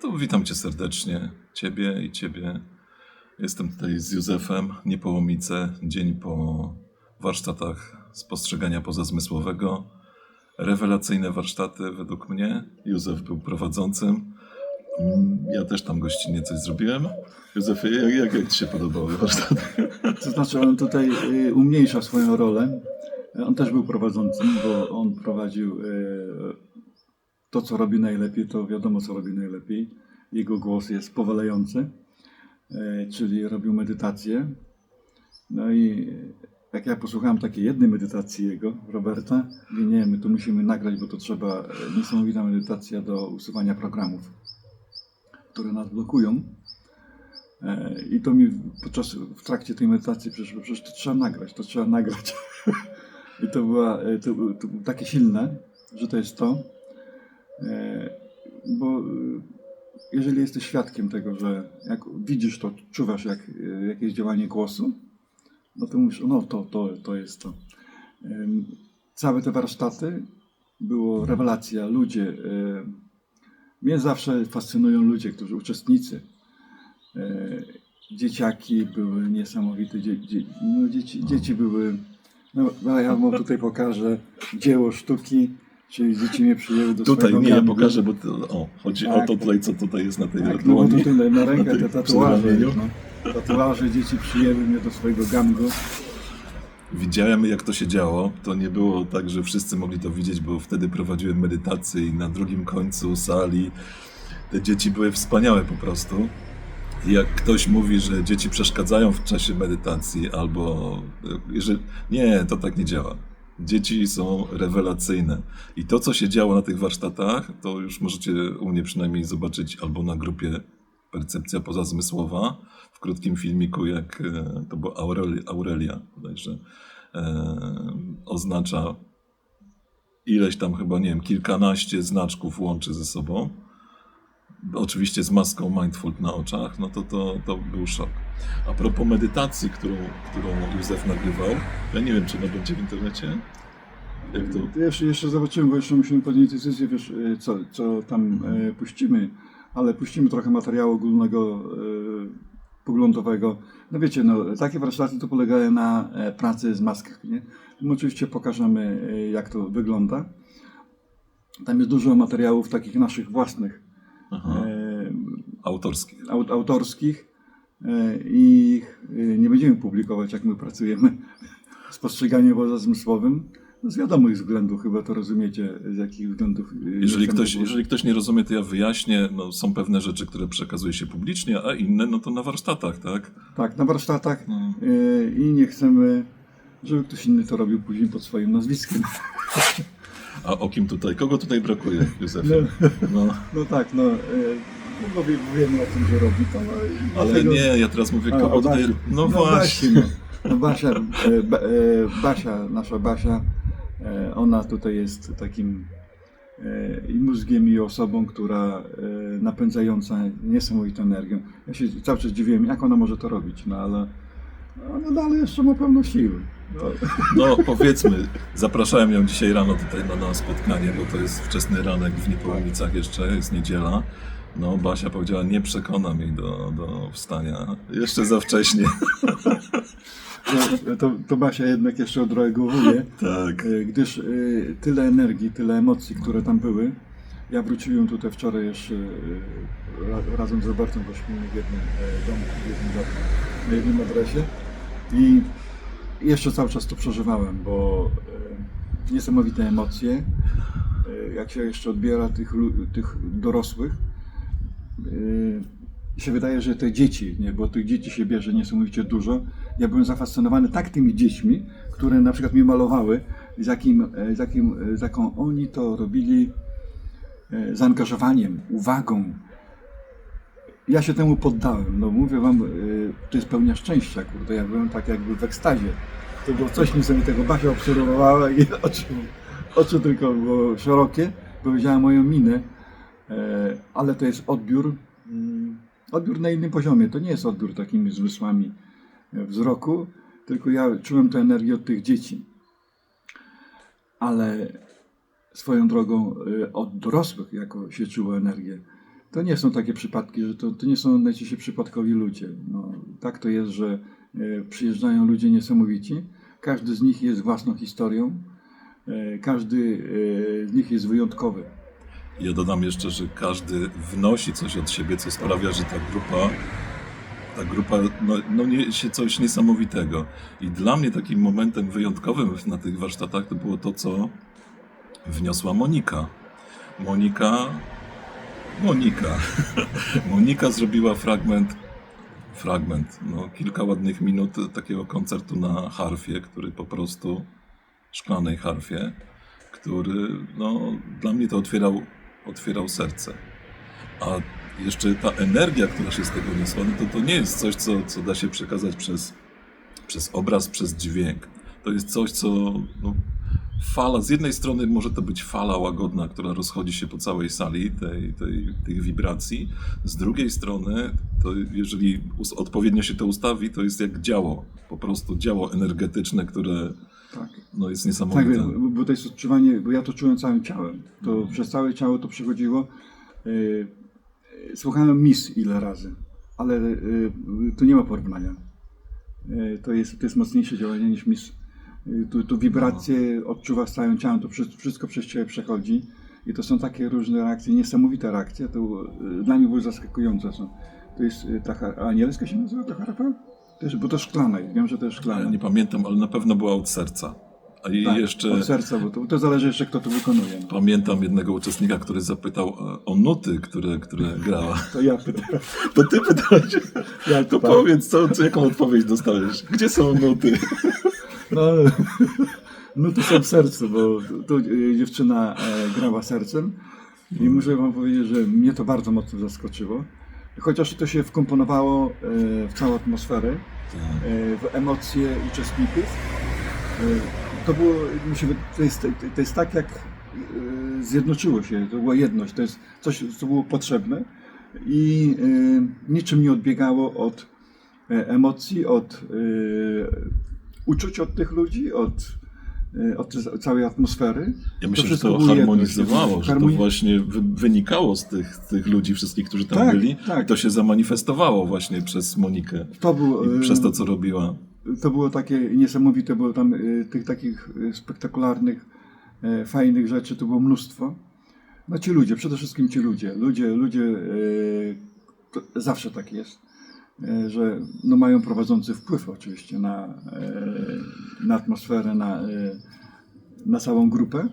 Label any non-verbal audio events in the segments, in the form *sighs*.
To witam cię serdecznie, ciebie i ciebie. Jestem tutaj z Józefem, Niepołomice, dzień po warsztatach spostrzegania pozazmysłowego. Rewelacyjne warsztaty według mnie. Józef był prowadzącym. Ja też tam gościnnie coś zrobiłem. Józef, jak, jak, jak ci się podobały warsztaty? To znaczy on tutaj y, umniejsza swoją rolę. On też był prowadzącym, bo on prowadził y, to, co robi najlepiej, to wiadomo, co robi najlepiej. Jego głos jest powalający, y, czyli robił medytację. No i jak ja posłuchałem takiej jednej medytacji jego, Roberta, mówię, nie, my to musimy nagrać, bo to trzeba, y, niesamowita medytacja do usuwania programów, które nas blokują. E, I to mi podczas, w trakcie tej medytacji przyszło, przecież to trzeba nagrać, to trzeba nagrać. *laughs* I to, była, e, to, to było takie silne, że to jest to, E, bo e, jeżeli jesteś świadkiem tego, że jak widzisz to, czuwasz jak, e, jakieś działanie głosu, no to mówisz, no to, to, to jest to. Całe te warsztaty było rewelacja, ludzie. e, Mnie zawsze fascynują ludzie, którzy uczestnicy. E, dzieciaki były niesamowite. Dzie, dzie, no dzieci, dzieci były. No, no ja wam tutaj pokażę dzieło sztuki, czyli dzieci mnie przyjęły do Tutaj nie, ja pokażę, bo to, o, chodzi o Tak. to tutaj, co tutaj jest na tej Tak, no dłoni. tutaj na rękach tej te tatuaże. No, tatuaże dzieci przyjęły mnie do swojego gangu. Widziałem, jak to się działo. To nie było tak, że wszyscy mogli to widzieć, bo wtedy prowadziłem medytację i na drugim końcu sali te dzieci były wspaniałe po prostu. Jak ktoś mówi, że dzieci przeszkadzają w czasie medytacji, albo e, jeżeli... nie, to tak nie działa. Dzieci są rewelacyjne. I to, co się działo na tych warsztatach, to już możecie u mnie przynajmniej zobaczyć albo na grupie Percepcja Pozazmysłowa, w krótkim filmiku, jak e, to była Aurelia, Aurelia bodajże, e, oznacza ileś tam chyba, nie wiem, kilkanaście znaczków łączy ze sobą. Oczywiście z maską mindful na oczach, no to, to, to był szok. A propos medytacji, którą, którą Józef nagrywał, ja nie wiem, czy ona będzie w internecie. Jak to? To jeszcze, jeszcze zobaczymy, bo jeszcze musimy podjąć decyzję, wiesz, e, co, co tam e, puścimy, ale puścimy trochę materiału ogólnego, e, poglądowego. No wiecie, no, takie warsztaty to polegają na e, pracy z maskach, nie? My oczywiście pokażemy, jak to wygląda. Tam jest dużo materiałów takich naszych własnych, Aha, e, autorskich. aut, autorskich e, i nie będziemy publikować, jak my pracujemy z postrzeganiem pozazmysłowym. No z wiadomych względów, chyba to rozumiecie, z jakich względów. nie Jeżeli ktoś, było- jeżeli ktoś nie rozumie, to ja wyjaśnię. No, są pewne rzeczy, które przekazuje się publicznie, a inne no to na warsztatach, tak? Tak, na warsztatach No. e, i nie chcemy, żeby ktoś inny to robił później pod swoim nazwiskiem. A o kim tutaj? Kogo tutaj brakuje, Józefie? No, No tak, no, e, no bo wie- wiemy o tym, że robi to. No, ale nie, ja teraz mówię, kogo tutaj... Basi. No właśnie. No, no Basia, ba, Basia, nasza Basia, ona tutaj jest takim e, i mózgiem, i osobą, która e, napędzająca niesamowitą energią. Ja się cały czas dziwiłem, jak ona może to robić, no ale ona dalej jeszcze ma pełno siły. No, No powiedzmy, zapraszałem ją dzisiaj rano tutaj na, na spotkanie, bo to jest wczesny ranek w Niepołomicach jeszcze, jest niedziela. No Basia powiedziała, nie przekonam jej do, do wstania. Jeszcze za wcześnie. To, to, to Basia jednak jeszcze odreagowuje. *laughs* Tak. E, gdyż e, tyle energii, tyle emocji, które tam były. Ja wróciłem tutaj wczoraj jeszcze ra, razem z Robertem, bo w jednym domu, w jednym, domu, na jednym adresie i jeszcze cały czas to przeżywałem, bo e, niesamowite emocje, e, jak się jeszcze odbiera tych, tych dorosłych, i się wydaje, że te dzieci, nie, bo tych dzieci się bierze niesamowicie dużo. Ja byłem zafascynowany tak tymi dziećmi, które na przykład mi malowały, z, jakim, e, z, jakim, e, z jaką oni to robili e, zaangażowaniem, uwagą. Ja się temu poddałem. No mówię wam, to jest pełnia szczęścia, kurde. Ja byłem tak jakby w ekstazie. To było coś niesamowitego. Basia obserwowała i *laughs* oczy, oczy tylko było szerokie, bo widziała moją minę, ale to jest odbiór, mm, odbiór na innym poziomie. To nie jest odbiór takimi zmysłami wzroku, tylko ja czułem tę energię od tych dzieci. Ale swoją drogą e, od dorosłych, jako się czuło energię. to nie są takie przypadki, że to, to nie są najczęściej przypadkowi ludzie. No, tak to jest, że e, przyjeżdżają ludzie niesamowici. Każdy z nich jest własną historią. E, każdy z nich jest wyjątkowy. Ja dodam jeszcze, że każdy wnosi coś od siebie, co sprawia, że ta grupa, ta grupa no, no niesie coś niesamowitego. I dla mnie takim momentem wyjątkowym na tych warsztatach to było to, co wniosła Monika. Monika. Monika. *laughs* Monika zrobiła fragment, fragment, no, kilka ładnych minut takiego koncertu na harfie, który po prostu, szklanej harfie, który no, dla mnie to otwierał, otwierał serce. A jeszcze ta energia, która się z tego niosła, no to, to nie jest coś, co, co da się przekazać przez, przez obraz, przez dźwięk. To jest coś, co no, fala, z jednej strony może to być fala łagodna, która rozchodzi się po całej sali tej, tej, tych wibracji, z drugiej strony, to jeżeli odpowiednio się to ustawi, to jest jak działo, po prostu działo energetyczne, które Tak. no, jest Tak, niesamowite. bo, bo to jest odczuwanie, bo ja to czułem całym ciałem. To przez całe ciało to przechodziło. Yy, słuchałem mis ile razy, ale yy, tu nie ma porównania. Yy, to, jest, to jest mocniejsze działanie niż mis. Yy, tu, tu wibracje odczuwa z całym ciałem, to wszystko, przez ciebie przechodzi. I to są takie różne reakcje, niesamowite reakcje. To dla mnie były zaskakujące. Są. To jest ta anielska się nazywa ta harpa? Też, bo to szklana, wiem, że to jest Ja szklana. nie pamiętam, ale na pewno była od serca. I Tak, jeszcze Od serca, bo to, to zależy jeszcze kto to wykonuje. No. pamiętam jednego uczestnika, który zapytał o nuty, które, które grała. *laughs* To ja pytam. *laughs* To ty pytałeś, Ja to powiedz, co, co, jaką odpowiedź dostałeś? Gdzie są nuty? *laughs* No, to są w sercu, bo tu y, dziewczyna e, grała sercem i muszę wam powiedzieć, że mnie to bardzo mocno zaskoczyło. Chociaż to się wkomponowało e, w całą atmosferę, e, w emocje uczestników. To było, mi się, to jest, to jest tak jak e, zjednoczyło się, to była jedność, to jest coś, co było potrzebne i e, niczym nie odbiegało od e, emocji, od e, uczuć od tych ludzi, od, od całej atmosfery. Ja myślę, że wszystko to było jedność. harmonizowało, że to właśnie wy, wynikało z tych, tych ludzi wszystkich, którzy tam Tak, byli. tak. I to się zamanifestowało właśnie przez Monikę To, był, przez to, co robiła. To było takie niesamowite, było tam e, tych takich e, spektakularnych, e, fajnych rzeczy, to było mnóstwo. No ci ludzie, przede wszystkim ci ludzie. Ludzie, ludzie, zawsze tak jest, że no mają prowadzący wpływ oczywiście na, na atmosferę, na, na całą grupę,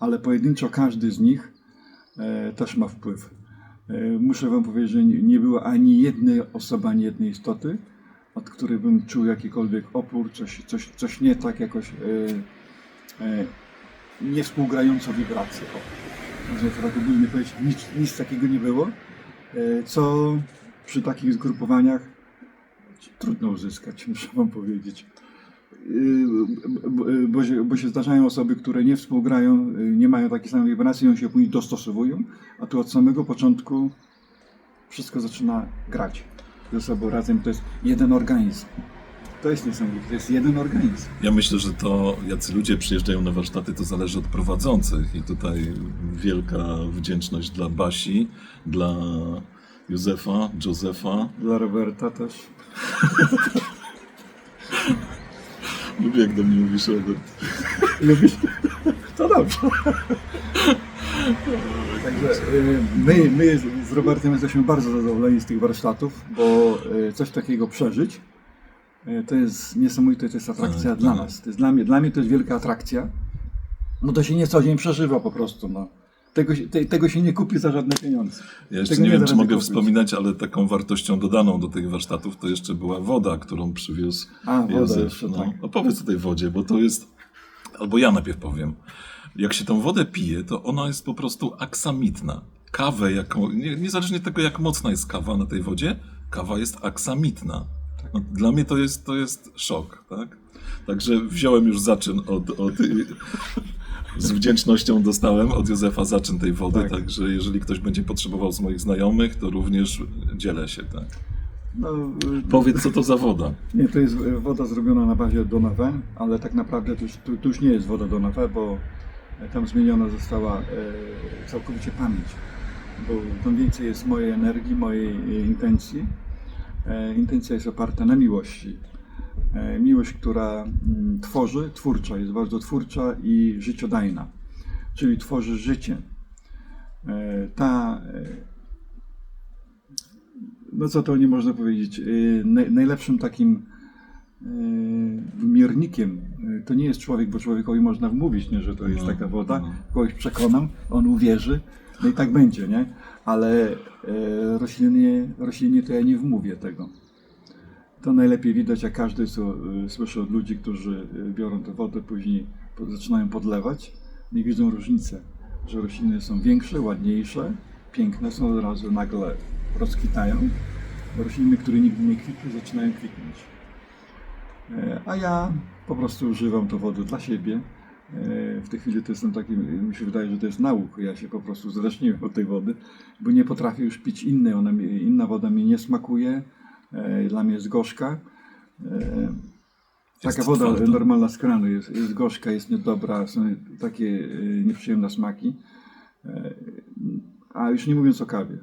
ale pojedynczo każdy z nich też ma wpływ. Muszę Wam powiedzieć, że nie było ani jednej osoby, ani jednej istoty, od której bym czuł jakikolwiek opór, coś, coś, coś nie tak jakoś e, e, niewspółgrająco wibracje. Można to tak ogólnie powiedzieć, nic, nic takiego nie było, e, co przy takich zgrupowaniach trudno uzyskać, *laughs* muszę Wam powiedzieć. Yy, bo, bo, się, bo się zdarzają osoby, które nie współgrają, yy, nie mają takiej samej wibracji, one się później dostosowują, a tu od samego początku wszystko zaczyna grać ze sobą razem. To jest jeden organizm. To jest niesamowite, to jest jeden organizm. Ja myślę, że to jacy ludzie przyjeżdżają na warsztaty, to zależy od prowadzących. I tutaj wielka wdzięczność dla Basi, dla Józefa, Józefa. Dla Roberta też. *laughs* Lubię, jak do mnie mówisz, Robert. *laughs* Lubisz? To dobrze. *laughs* Także y, my, my z- Robertem jesteśmy bardzo zadowoleni z tych warsztatów, bo y, coś takiego przeżyć y, to jest niesamowite, to jest atrakcja Tak, dla tak. nas. To jest dla, mnie, dla mnie to jest wielka atrakcja, bo to się nie co dzień przeżywa po prostu. No. Tego, się- te, tego się nie kupi za żadne pieniądze. Ja jeszcze Tego nie nie wiem, czy mogę kupić. wspominać, ale taką wartością dodaną do tych warsztatów to jeszcze była woda, którą przywiózł A, woda Józef. jeszcze, no. tak. Opowiedz o tej wodzie, bo to jest... Albo ja najpierw powiem. Jak się tą wodę pije, to ona jest po prostu aksamitna. Kawę, jaką, nie, niezależnie od tego, jak mocna jest kawa na tej wodzie, kawa jest aksamitna. No, dla mnie to jest, to jest szok, tak? Także wziąłem już zaczyn od, od *laughs* z wdzięcznością dostałem od Józefa zaczyn tej wody, Tak. także jeżeli ktoś będzie potrzebował z moich znajomych, to również dzielę się, tak. No, Powiedz, co to za woda? Nie, to jest woda zrobiona na bazie Donave, ale tak naprawdę to już, to, to już nie jest woda Donave, bo tam zmieniona została e, całkowicie pamięć. bo więcej jest mojej energii, mojej e, intencji. E, Intencja jest oparta na miłości. Miłość, która mm, tworzy, twórcza, jest bardzo twórcza i życiodajna, czyli tworzy życie. Ta, no co to nie można powiedzieć, naj- najlepszym takim miernikiem e, to nie jest człowiek, bo człowiekowi można wmówić, nie, że to jest No, taka woda, no. kogoś przekonam, on uwierzy, no i tak będzie, nie? Ale roślinie, roślinie to ja nie wmówię tego. To najlepiej widać, jak każdy co e, słyszy od ludzi, którzy e, biorą tę wodę, później zaczynają podlewać, nie widzą różnicy, że rośliny są większe, ładniejsze, piękne, są od razu nagle rozkwitają. Rośliny, które nigdy nie kwitły, zaczynają kwitnąć. A ja po prostu używam to wody dla siebie. E, W tej chwili to jestem taki, mi się wydaje, że to jest nauk. Ja się po prostu zależniłem od tej wody, bo nie potrafię już pić innej. Ona inna woda mi nie smakuje, e, dla mnie jest gorzka. E, Taka woda twarda. normalna z kranu jest, jest gorzka, jest niedobra, są takie nieprzyjemne smaki. A już nie mówiąc o kawie.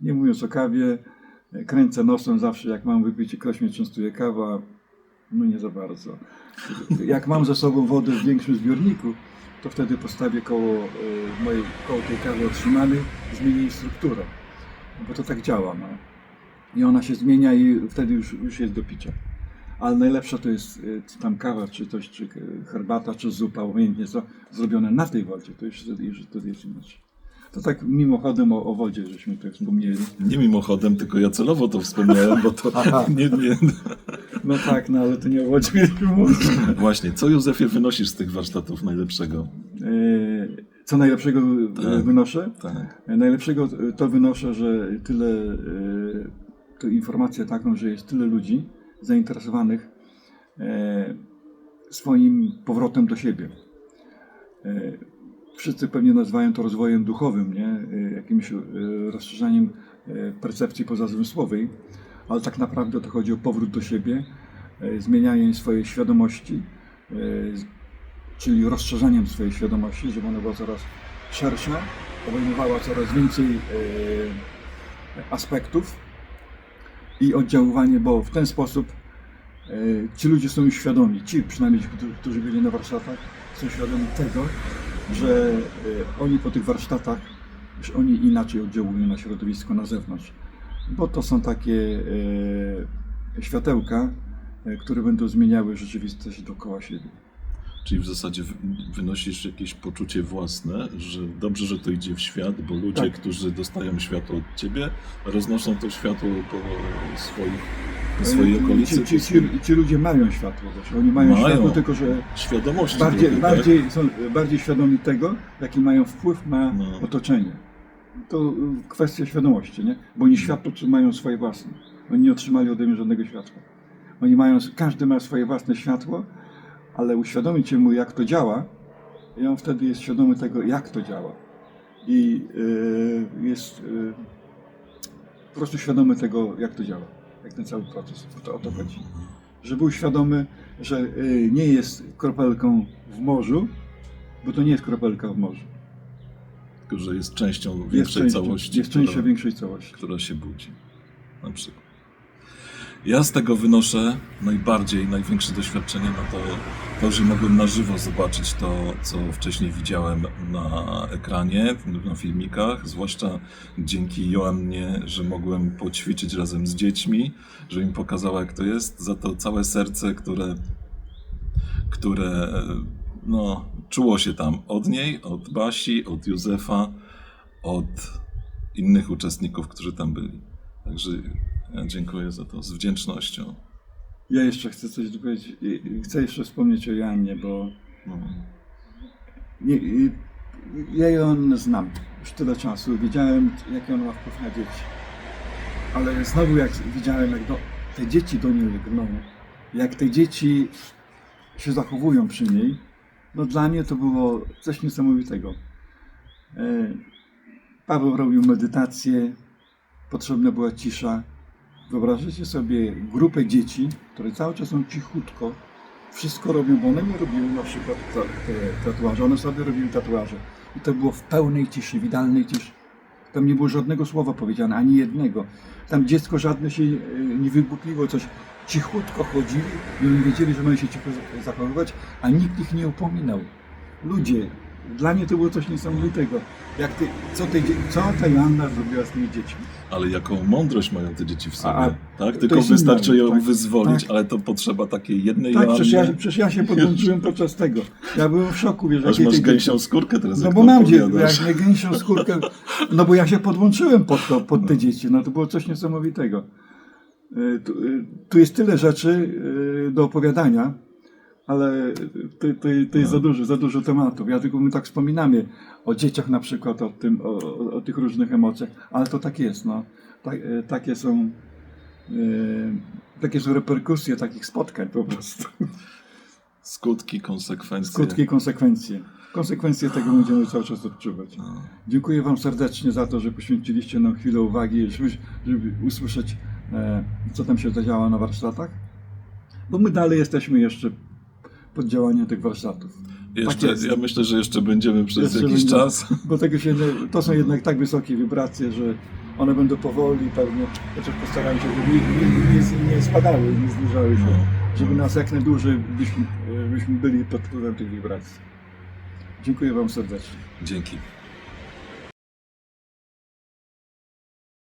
Nie mówiąc o kawie, kręcę nosem zawsze, jak mam wypić ktoś mnie częstuje kawa, no nie za bardzo. Jak mam ze sobą wodę w większym zbiorniku, to wtedy postawię koło e, mojej, koło tej kawy otrzymanej, zmienię jej strukturę. Bo to tak działa. No. I ona się zmienia i wtedy już, już jest do picia. Ale najlepsza to jest czy tam kawa, czy coś, czy e, herbata, czy zupa, obojętnie co, zrobione na tej wodzie. To już już wtedy jest inaczej. To tak mimochodem o, o wodzie, żeśmy tutaj wspomnieli. Nie mimochodem, tylko ja celowo to wspomniałem, bo to Aha. *laughs* nie, nie. No tak, no ale to nie o mówić. Właśnie, co Józefie wynosisz z tych warsztatów najlepszego? E, Co najlepszego e, Tak. wynoszę? Tak. E, Najlepszego to wynoszę, że tyle, to informację taką, że jest tyle ludzi zainteresowanych swoim powrotem do siebie. Wszyscy pewnie nazywają to rozwojem duchowym, nie? Jakimś rozszerzaniem percepcji pozazmysłowej, ale tak naprawdę to chodzi o powrót do siebie, e, zmienianie swojej świadomości, e, czyli rozszerzaniem swojej świadomości, żeby ona była coraz szersza, obejmowała coraz więcej e, aspektów i oddziaływanie, bo w ten sposób ci ludzie są już świadomi, ci przynajmniej, którzy- byli na warsztatach, są świadomi tego, że oni po tych warsztatach, że oni inaczej oddziałują na środowisko na zewnątrz. Bo to są takie e, światełka, e, które będą zmieniały rzeczywistość dookoła siebie. Czyli w zasadzie wy- wynosisz jakieś poczucie własne, że dobrze, że to idzie w świat, bo ludzie, Tak. którzy dostają światło od ciebie, roznoszą to światło po swoich, po swojej okolicy. Ci, ci, ci, ci ludzie mają światło też. Oni mają, Mają. światło, tylko że bardziej, tak? bardziej, są bardziej świadomi tego, jaki mają wpływ na No. otoczenie. To y, kwestia świadomości, nie? Bo oni światło mają swoje własne. Oni nie otrzymali ode mnie żadnego światła. Oni mają, każdy ma swoje własne światło, ale uświadomić mu, jak to działa, i on wtedy jest świadomy tego, jak to działa. I y, jest y, po prostu świadomy tego, jak to działa, jak ten cały proces. O to, o to chodzi. Że był świadomy, że y, nie jest kropelką w morzu, bo to nie jest kropelka w morzu. Tylko, że jest częścią Jest większej częścią, całości, jest częścią która, większej całości. która się budzi. Na przykład. Ja z tego wynoszę najbardziej, największe doświadczenie na to, to, że mogłem na żywo zobaczyć to, co wcześniej widziałem na ekranie, na filmikach, zwłaszcza dzięki Joannie, że mogłem poćwiczyć razem z dziećmi, że im pokazała, jak to jest, za to całe serce, które, które no, czuło się tam od niej, od Basi, od Józefa, od innych uczestników, którzy tam byli. Także ja dziękuję za to z wdzięcznością. Ja jeszcze chcę coś powiedzieć. I- i Chcę jeszcze wspomnieć o Joannie, bo No. ja ją znam już tyle czasu. Wiedziałem, jaki on ma wpływ na dzieci. Ale znowu jak widziałem, jak do, te dzieci do niej lgną, jak te dzieci się zachowują przy niej, no dla mnie to było coś niesamowitego. E, Paweł robił medytację, potrzebna była cisza. Wyobraźcie sobie grupę dzieci, które cały czas są cichutko, wszystko robią, bo one nie robiły na przykład tatuaże, one sobie robiły tatuaże. I to było w pełnej ciszy, w idealnej ciszy. Tam nie było żadnego słowa powiedziane, ani jednego. Tam dziecko żadne się y, nie wybupiło, coś cichutko chodzili i oni wiedzieli, że mają się cicho za- zachowywać, a nikt ich nie upominał. Ludzie, dla mnie to było coś niesamowitego. Jak ty, co, ty, co ta Joanna zrobiła z tymi dziećmi? Ale jaką mądrość mają te dzieci w sobie, A, tak? Tylko wystarczy inna, ją tak, wyzwolić, tak. ale to potrzeba takiej jednej Tak, przecież ja, przecież ja się podłączyłem podczas tego. Ja byłem w szoku, wiesz, Aż masz gęsią dzieci- skórkę teraz, No bo mam dzie- opowiadasz. jak nie gęsią skórkę, no bo ja się podłączyłem pod to, pod te dzieci, no to było coś niesamowitego. Y, Tu, y, tu jest tyle rzeczy y, do opowiadania, ale to, to, to jest za dużo, za dużo tematów. Ja tylko my tak wspominamy o dzieciach na przykład, o, tym, o, o, tych różnych emocjach, ale to tak jest, no. Tak, takie są takie są reperkusje takich spotkań po prostu. Skutki, konsekwencje. Skutki konsekwencje. Konsekwencje tego *sighs* będziemy cały czas odczuwać. No. Dziękuję Wam serdecznie za to, że poświęciliście nam chwilę uwagi, żeby, żeby usłyszeć, e, co tam się zadziała na warsztatach. Bo my dalej jesteśmy jeszcze pod działaniem tych warsztatów. Jeszcze, Tak ja myślę, że jeszcze będziemy przez Jeszcze jakiś będziemy. czas. Bo tego się nie, to są jednak tak wysokie wibracje, że one będą powoli pewnie, chociaż postaram się, żeby nie, nie, nie spadały, nie zniżały się, żeby nas jak najdłużej byśmy, byśmy byli pod wpływem tych wibracji. Dziękuję Wam serdecznie. Dzięki.